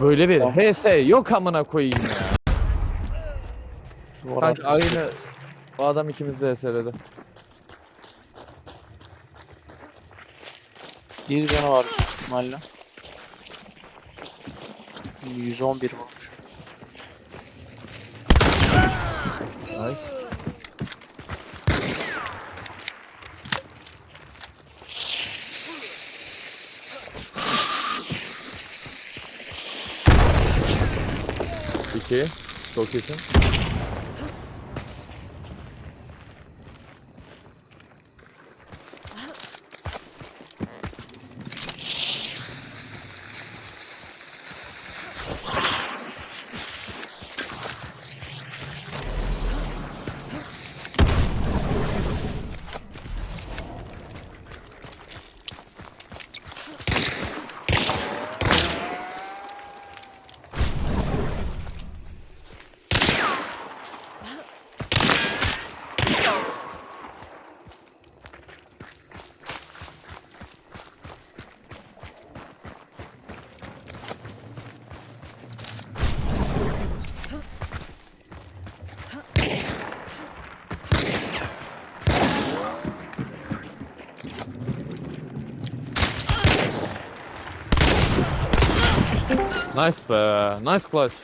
Böyle bir Tamam. HS yok amına koyayım ya. Duvar Kanka arkası. aynı o adam ikimiz de HS'ledi. Bir canı var büyük ihtimalle. 111 vurmuş. Nice. İki. Çok iyisin. Nice be. Uh, nice clutch.